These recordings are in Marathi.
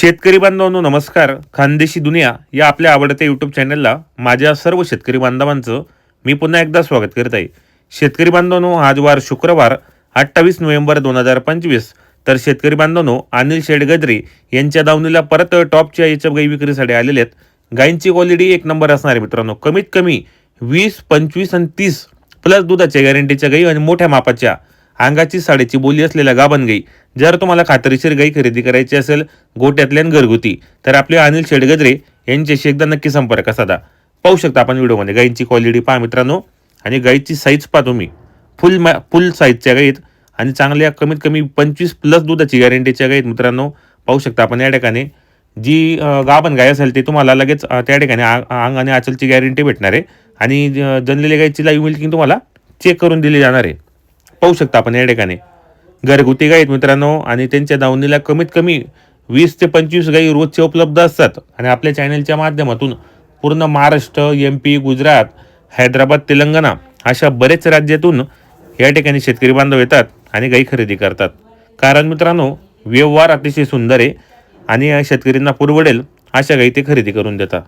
शेतकरी बांधवांनो नमस्कार. खानदेशी दुनिया या आपल्या आवडत्या यूट्यूब चॅनलला माझ्या सर्व शेतकरी बांधवांचं मी पुन्हा एकदा स्वागत करत आहे. शेतकरी बांधवांनो आज वार शुक्रवार अठ्ठावीस नोव्हेंबर दोन हजार पंचवीस. तर शेतकरी बांधवांनो अनिल शेडगद्रे यांच्या दावणीला परत टॉपच्या याच्या गाई विक्रीसाठी आलेले आहेत. गायींची क्वालिटी एक नंबर असणार आहे मित्रांनो. कमीत कमी वीस पंचवीस आणि तीस प्लस दुधाच्या गॅरंटीच्या गाई आणि मोठ्या मापाच्या अंगाची साडेची बोली असलेल्या गाभण गाई जर तुम्हाला खात्रीशीर गाई खरेदी करायची असेल गोट्यातल्या घरगुती तर आपले अनिल शेडगजरे यांच्याशी एकदा नक्की संपर्क साधा. पाहू शकता आपण व्हिडिओमध्ये गाईंची क्वालिटी पहा मित्रांनो आणि गाईची साईज पहा तुम्ही. फुल मा फुल साईजच्या गाईत आणि चांगल्या कमीत कमी पंचवीस प्लस दुधाची गॅरंटीच्या गाईत मित्रांनो पाहू शकता आपण या ठिकाणी. जी गाभण गाय असेल ती तुम्हाला लगेच त्या ठिकाणी आ- अंग आणि आचलची गॅरंटी भेटणार आहे. आणि ज- जनलेल्या गाईची लाईव्ह मिल्किंग तुम्हाला चेक करून दिली जाणार आहे. पाहू शकता आपण या ठिकाणी. घरगुती गाई आहेत मित्रांनो आणि त्यांच्या दावणीला कमीत कमी वीस ते पंचवीस गाई रोजचे उपलब्ध असतात. आणि आपल्या चॅनलच्या माध्यमातून पूर्ण महाराष्ट्र एम पी गुजरात हैदराबाद तेलंगणा अशा बरेच राज्यातून या ठिकाणी शेतकरी बांधव येतात आणि गाई खरेदी करतात. कारण मित्रांनो व्यवहार अतिशय सुंदर आहे आणि या शेतकऱ्यांना पुरवडेल अशा गाई ते खरेदी करून देतात.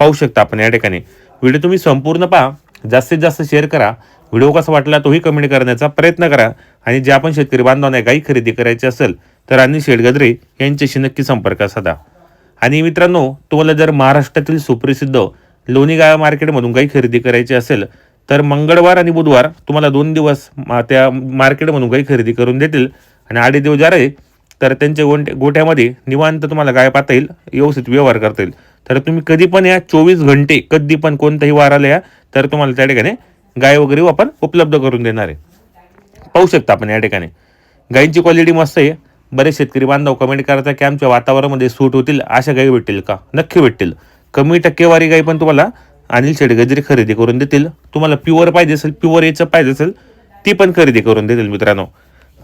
पाहू शकता आपण या ठिकाणी. व्हिडिओ तुम्ही संपूर्ण पहा. जास्तीत जास्त शेअर करा. व्हिडिओ कसा वाटला तोही कमेंट करण्याचा प्रयत्न करा. आणि जे आपण शेतकरी बांधवांना गाई खरेदी करायची असेल तर अनिल शेडगद्रे यांच्याशी नक्की संपर्क साधा. आणि मित्रांनो तुम्हाला जर महाराष्ट्रातील सुप्रसिद्ध लोणी गाळा मार्केटमधून गाई खरेदी करायची असेल तर मंगळवार आणि बुधवार तुम्हाला दोन दिवस मा- त्या मार्केटमधून गाई खरेदी करून देतील. आणि आडे दिवस जर तर त्यांच्या गोंट गोठ्यामध्ये निवांत तुम्हाला गाय पाहता येईल व्यवस्थित व्यवहार करता येईल. तर तुम्ही कधी पण या चोवीस घंटे कधी पण कोणत्याही वाराला या तर तुम्हाला त्या ठिकाणी गाय वगैरे आपण उपलब्ध करून देणार आहे. पाहू शकता आपण या ठिकाणी. गायींची क्वालिटी मस्त आहे. बरेच शेतकरी बांधव कमेंट करायचा की आमच्या वातावरणामध्ये सूट होतील अशा गायी भेटतील का? नक्की भेटतील. कमी टक्केवारी गाई पण तुम्हाला अनिल शेडगजरी खरेदी करून देतील. तुम्हाला प्युअर पाहिजे असेल प्युअर याचं पाहिजे असेल ती पण खरेदी करून देतील मित्रांनो.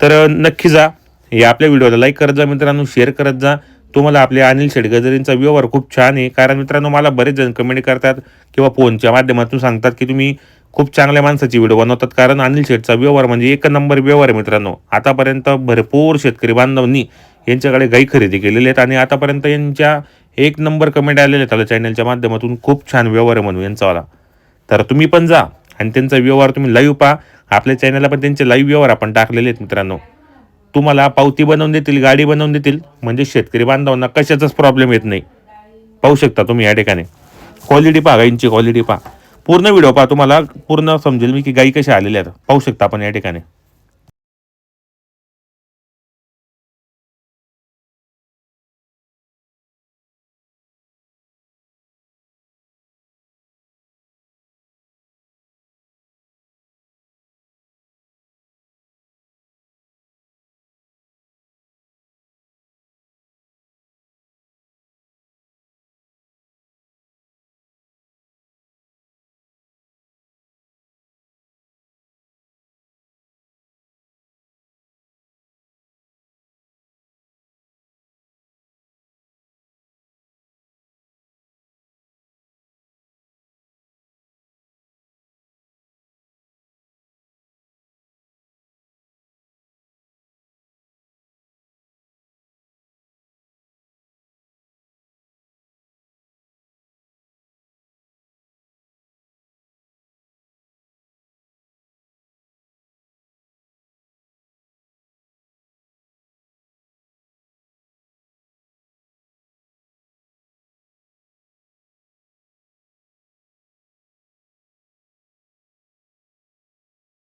तर नक्की जा. या आपल्या व्हिडिओला लाईक करत जा मित्रांनो शेअर करत जा. तुम्हाला आपल्या अनिल शेडगजरींचा व्यवहार खूप छान आहे. कारण मित्रांनो मला बरेच जण कमेंट करतात किंवा फोनच्या माध्यमातून सांगतात की तुम्ही खूप चांगल्या माणसाची व्हिडिओ बनवतात. कारण अनिल शेठचा व्यवहार म्हणजे एक नंबर व्यवहार आहे मित्रांनो. आतापर्यंत भरपूर शेतकरी बांधवांनी यांच्याकडे गाई खरेदी केलेले आहेत आणि आतापर्यंत यांच्या एक नंबर कमेंट आलेले आहेत आपल्या चॅनलच्या माध्यमातून. खूप छान व्यवहार आहे म्हणून यांचावाला तर तुम्ही पण जा आणि त्यांचा व्यवहार तुम्ही लाईव्ह पहा. आपल्या चॅनलला पण त्यांचे लाईव्ह व्यवहार आपण टाकलेले आहेत मित्रांनो. तुम्हाला पावती बनवून देतील गाडी बनवून देतील. म्हणजे शेतकरी बांधवांना कशाचाच प्रॉब्लेम येत नाही. पाहू शकता तुम्ही या ठिकाणी. क्वालिटी पहा गाईंची क्वालिटी पहा. पूर्ण व्हिडिओ पहा तुम्हाला पूर्ण समजेल मी की गाई कशा आलेल्या आहेत. पाहू शकता आपण या ठिकाणी.